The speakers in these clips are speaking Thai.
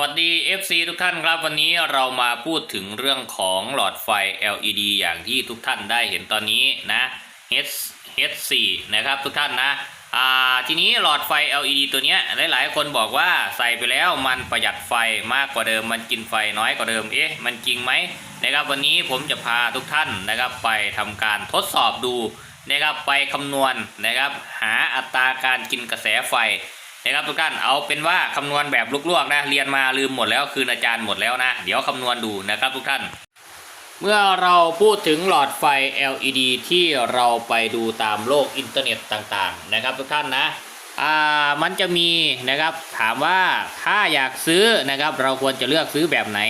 วัสดี FC ทุกท่านครับ วันนี้เรามาพูดถึงเรื่องของหลอดไฟ LED อย่างที่ทุกท่านได้เห็นตอนนี้นะ H H4 นะครับทุกท่านนะอ่าทีนี้หลอดไฟ LED ตัวเนี้ยหลายๆ คนบอกว่าใส่ไปแล้วมันประหยัดไฟมากกว่าเดิม มันกินไฟน้อยกว่าเดิมเอ๊ะมันจริงไหมนะครับวันนี้ผมจะพาทุกท่านนะครับไปทำการทดสอบดูนะครับไปคำนวณนะครับหาอัตราการกินกระแสไฟ นะครับทุกท่านเอาเป็นว่าคำนวณแบบลวกๆนะเรียนมาลืมหมดแล้วคืนอาจารย์หมดแล้วนะ เดี๋ยวคำนวณดูนะครับทุกท่าน เมื่อเราพูดถึงหลอดไฟ LED ที่เราไปดูตามโลกอินเทอร์เน็ตต่างๆ นะครับทุกท่านนะอ่ามันจะมีนะครับถามว่าถ้าอยากซื้อนะครับเราควรจะเลือกซื้อแบบไหน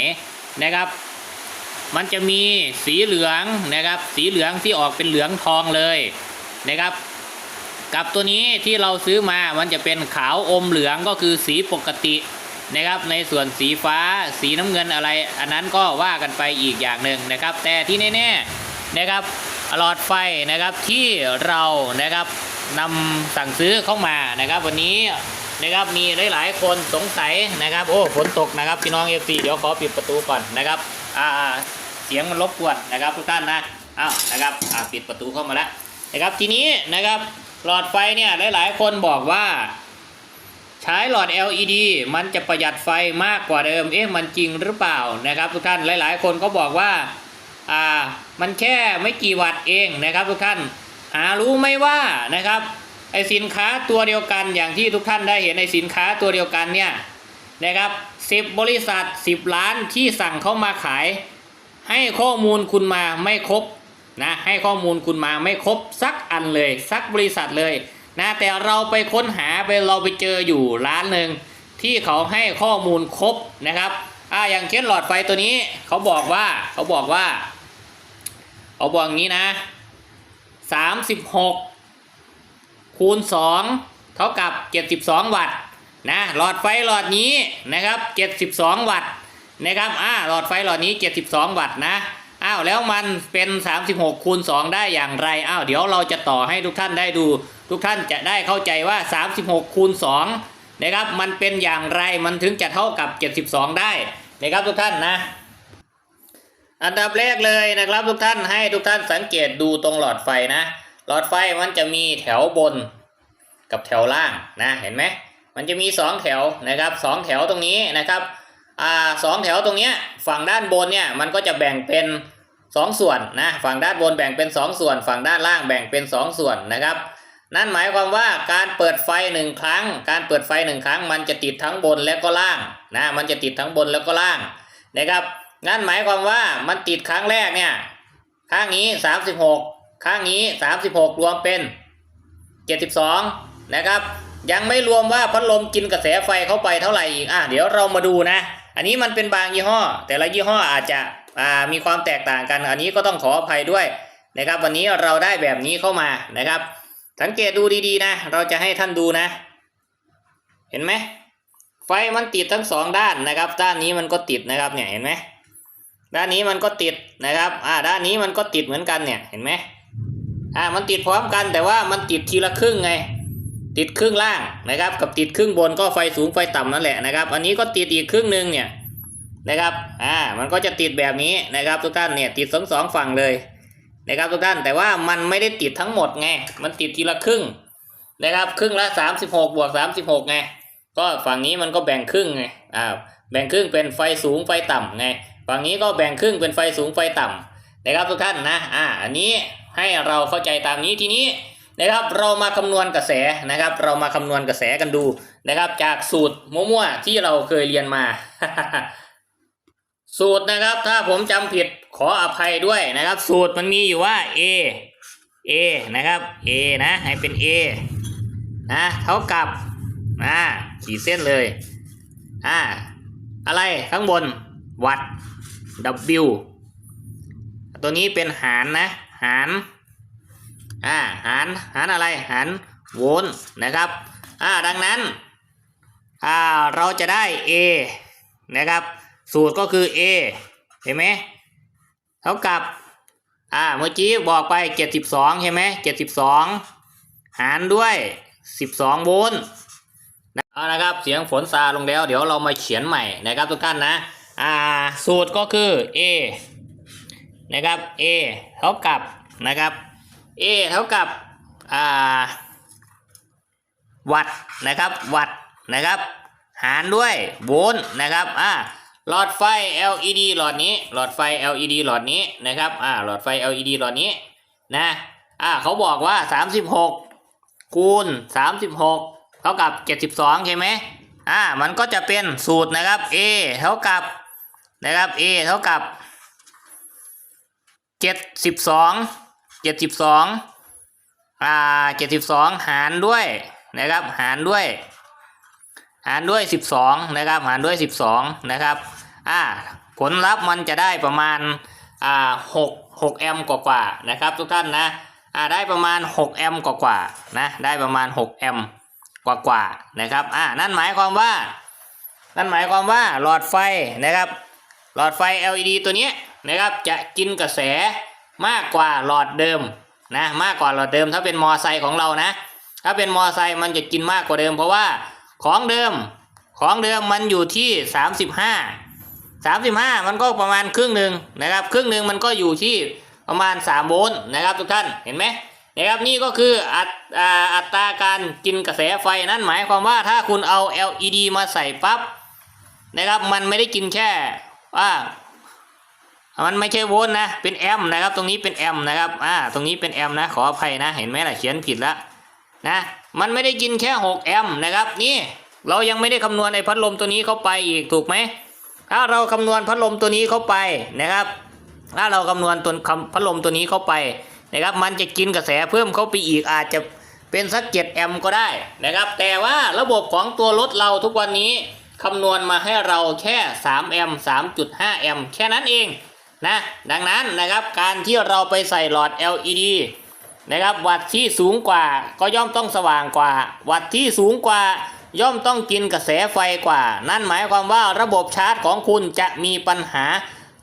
นะครับ มันจะมีสีเหลืองนะครับ สีเหลืองที่ออกเป็นเหลืองทองเลยนะครับ กับตัวนี้ที่เราซื้อมามันจะเป็นขาวอมเหลืองก็คือสีปกตินะครับ ในส่วนสีฟ้าสีน้ำเงินอะไร อันนั้นก็ว่ากันไปอีกอย่างหนึ่งนะครับ แต่ที่แน่ๆนะครับหลอดไฟนะครับที่เรานะครับนำสั่งซื้อเข้ามานะครับ วันนี้นะครับมีหลายๆคนสงสัยนะครับ โอ้ฝนตกนะครับพี่น้องเอฟซีเดี๋ยวขอปิดประตูก่อนนะครับอ่าเสียงมันรบกวนนะครับทุกท่านนะอ้าวนะครับอ่าปิดประตูเข้ามาแล้วนะครับทีนี้นะครับ หลอดไฟเนี่ยหลาย ๆ คนบอกว่า ใช้หลอด LED มันจะประหยัดไฟมากกว่าเดิม เอ๊ะมันจริงหรือเปล่านะครับ ทุกท่านหลาย ๆ คนก็บอกว่าอ่ามันแค่ไม่กี่วัตต์เองนะครับทุกท่านหารู้ไหมว่านะครับไอสินค้าตัวเดียวกันอย่างที่ทุกท่านได้เห็นในสินค้าตัวเดียวกันเนี่ยนะครับสิบบริษัท 10 ล้านที่สั่งเข้ามาขาย ให้ข้อมูลคุณมาไม่ครบ นะให้ข้อมูลคุณมาไม่ครบสักอันเลยสักบริษัทเลยนะแต่เราไปค้นหาไปเราไปเจออยู่ร้านหนึ่งที่เขาให้ข้อมูลครบนะครับอ่าอย่างเช่นหลอดไฟตัวนี้เขาบอกว่าเขาบอกว่าเขาบอกอย่างนี้นะ36คูณ2เท่ากับ72วัตต์นะหลอดไฟหลอดนี้นะครับ72วัตต์นะครับอ่าหลอดไฟหลอดนี้72วัตต์นะ อ้าวแล้วมันเป็น 36คูณ2ได้อย่างไรอ้าวเดี๋ยวเราจะต่อให้ทุกท่านได้ดู ทุกท่านจะได้เข้าใจว่า 36คูณ2นะครับมันเป็นอย่างไรมันถึงจะเท่ากับ 72 ได้นะครับทุกท่านนะ อันดับแรกเลยนะครับทุกท่านให้ทุกท่านสังเกตดูตรงหลอดไฟนะ หลอดไฟมันจะมีแถวบนกับแถวล่างนะเห็นไหมมันจะมีสองแถวนะครับสองแถวตรงนี้นะครับอ่าสองแถวตรงเนี้ยฝั่งด้านบนเนี่ยมันก็จะแบ่งเป็น สองส่วนนะฝั่งด้านบนแบ่งเป็นสองส่วน ฝั่งด้านล่างแบ่งเป็นสองส่วนนะครับ นั่นหมายความว่าการเปิดไฟหนึ่งครั้ง การเปิดไฟหนึ่งครั้ง มันจะติดทั้งบนและก็ล่างนะมันจะติดทั้งบนแล้วก็ล่างนะครับนั่นหมายความว่ามันติดครั้งแรกเนี่ยข้างนี้ 36 ข้างนี้ 36 รวมเป็น 72 นะครับ ยังไม่รวมว่าพัดลมกินกระแสไฟเข้าไปเท่าไหร่อีกอะเดี๋ยวเรามาดูนะ อันนี้มันเป็นบางยี่ห้อ แต่ละยี่ห้ออาจจะ มีความแตกต่างกัน อันนี้ก็ต้องขออภัยด้วยนะครับ วันนี้เราได้แบบนี้เข้ามานะครับ สังเกตดูดีๆนะ เราจะให้ท่านดูนะ เห็นไหมไฟมันติดทั้งสองด้านนะครับ ด้านนี้มันก็ติดนะครับเนี่ยเห็นไหมด้านนี้มันก็ติดนะครับ อ่า ด้านนี้มันก็ติดเหมือนกันเนี่ย เห็นไหมอ่า มันติดพร้อมกันแต่ว่ามันติดทีละครึ่งไง ติดครึ่งล่างนะครับ กับติดครึ่งบนก็ไฟสูงไฟต่ำนั่นแหละนะครับ อันนี้ก็ติดอีกครึ่งหนึ่งเนี่ย นะครับอ่ามันก็จะติดแบบนี้นะครับ ทุกท่านเนี่ยติดสองสองฝั่งเลยนะครับทุกท่านแต่ว่ามันไม่ได้ติดทั้งหมดไงมันติดทีละครึ่งนะครับครึ่งละสามสิบหกบวกสามสิบหกไงก็ฝั่งนี้มันก็แบ่งครึ่งไงอ่าแบ่งครึ่งเป็นไฟสูงไฟต่ำไงฝั่งนี้ก็แบ่งครึ่งเป็นไฟสูงไฟต่ำนะครับทุกท่านนะอ่าอันนี้ให้เราเข้าใจตามนี้ทีนี้นะครับเรามาคำนวณกระแสนะครับ เรามาคำนวณกระแสกันดูนะครับ จากสูตรมั่วๆที่เราเคยเรียนมา สูตรนะครับถ้าผมจำผิดขออภัยด้วยนะครับ สูตรมันมีอยู่ว่า a a นะครับ a นะ ให้เป็น a นะเท่ากับอ่าขีดเส้นเลยอ่าอะไรข้างบนวัตต์ w ตัวนี้เป็นหารนะ หารอ่าหารหารอะไรหารโวลต์นะครับอ่าดังนั้นอ่าเราจะได้ A นะครับ สูตรก็คือ A เห็นไหมเท่ากับ อ่า เมื่อกี้บอกไป72ใช่ไหม72หารด้วย12โวลต์นะเอาละครับ เสียงฝนซาลงแล้ว เดี๋ยวเรามาเขียนใหม่นะครับทุกท่านนะ อ่า สูตรก็คือ a นะครับ a เท่ากับนะครับ a เท่ากับ อ่า วัตต์นะครับ วัตต์นะครับ หารด้วยโวลต์นะครับ อ่า หลอดไฟ LED หลอดนี้ หลอดไฟ LED หลอดนี้นะครับ อ่า หลอดไฟ LED หลอดนี้นะ อ่า เขาบอกว่า 36 คูณ 36 เท่ากับ 72 ใช่ไหมอ่า มันก็จะเป็นสูตรนะครับ A เท่ากับนะครับ A เท่ากับ 72 72 อ่า 72 หารด้วยนะครับ หารด้วย หารด้วย 12 นะครับ หารด้วย 12 นะครับอ่าผลลัพธ์มันจะได้ประมาณอ่า6 6แอมป์กว่าๆนะครับ ทุกท่านนะอ่าได้ประมาณ6แอมป์กว่าๆนะได้ประมาณ6แอมป์กว่าๆนะครับอ่านั่นหมายความว่า นั่นหมายความว่าหลอดไฟนะครับ หลอดไฟ LED ตัวนี้นะครับจะกินกระแสมากกว่าหลอดเดิมนะมากกว่าหลอดเดิมถ้าเป็นมอไซค์ของเรานะ ถ้าเป็นมอไซค์มันจะกินมากกว่าเดิมเพราะว่า ของเดิม ของเดิมมันอยู่ที่35 35มันก็ประมาณครึ่งหนึ่งนะครับ ครึ่งหนึ่งมันก็อยู่ที่ประมาณ3โวลต์นะครับทุกท่านเห็นไหมนะครับนี่ก็คืออัตอ,อัตราการกินกระแสไฟนั่นหมายความว่าถ้าคุณเอา LED มาใส่ปั๊บนะครับมันไม่ได้กินแค่ว่ามันไม่ใช่โวลต์นะเป็นแอมป์นะครับ ตรงนี้เป็นแอมป์นะครับอ่าตรงนี้เป็นแอมป์นะขออภัยนะ เห็นไหมล่ะเขียนผิดละ นะมันไม่ได้กินแค่ 6 แอมป์นะครับนี่เรายังไม่ได้คำนวณไอ้พัดลมตัวนี้เข้าไปอีกถูกไหมถ้าเราคำนวณพัดลมตัวนี้เข้าไปนะครับ ถ้าเราคำนวณตัวคำพัดลมตัวนี้เข้าไปนะครับ มันจะกินกระแสเพิ่มเข้าไปอีกอาจจะเป็นสักเจ็ดแอมป์ก็ได้นะครับ แต่ว่าระบบของตัวรถเราทุกวันนี้คำนวณมาให้เราแค่3แอมป์3.5แอมป์แค่นั้นเองนะดังนั้นนะครับการที่เราไปใส่หลอด LED นะครับวัตต์ที่สูงกว่าก็ย่อมต้องสว่างกว่า วัตต์ที่สูงกว่าย่อมต้องกินกระแสไฟกว่า นั่นหมายความว่าระบบชาร์จของคุณจะมีปัญหา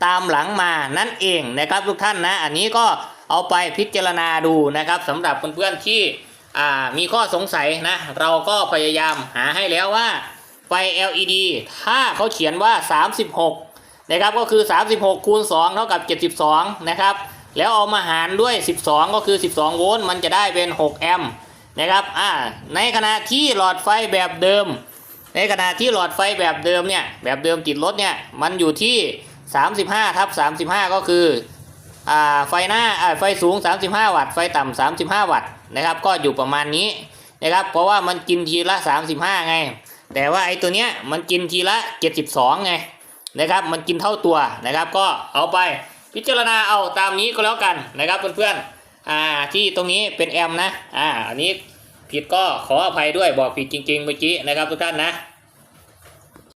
ตามหลังมานั่นเองนะครับทุกท่านนะ อันนี้ก็เอาไปพิจารณาดูนะครับสำหรับเพื่อนๆที่อ่ามีข้อสงสัยนะเราก็พยายามหาให้แล้วว่าไฟ LED ถ้าเขาเขียนว่า 36 นะครับก็คือ 36คูณ2เท่ากับ 72 นะครับ แล้วเอามาหารด้วย 12 ก็คือ 12 โวลต์มันจะได้เป็น 6 แอมป์นะครับอ่าในขณะที่หลอดไฟแบบเดิม ในขณะที่หลอดไฟแบบเดิมเนี่ยแบบเดิมติดรถเนี่ยมันอยู่ที่ 35ทับ35 ก็คืออ่าไฟหน้าอ่าไฟสูง 35 วัตต์ไฟต่ำ35 วัตต์นะครับก็อยู่ประมาณนี้นะครับเพราะว่ามันกินทีละ 35 ไง แต่ว่าไอ้ตัวเนี้ยมันกินทีละ 72 ไงนะครับมันกินเท่าตัวนะครับก็เอาไป พิจารณาเอาตามนี้ก็แล้วกันนะครับเพื่อนๆอ่าที่ตรงนี้เป็นแอมนะอ่าอันนี้ผิดก็ขออภัยด้วยบอกผิดจริงๆเมื่อกี้นะครับทุกท่านนะ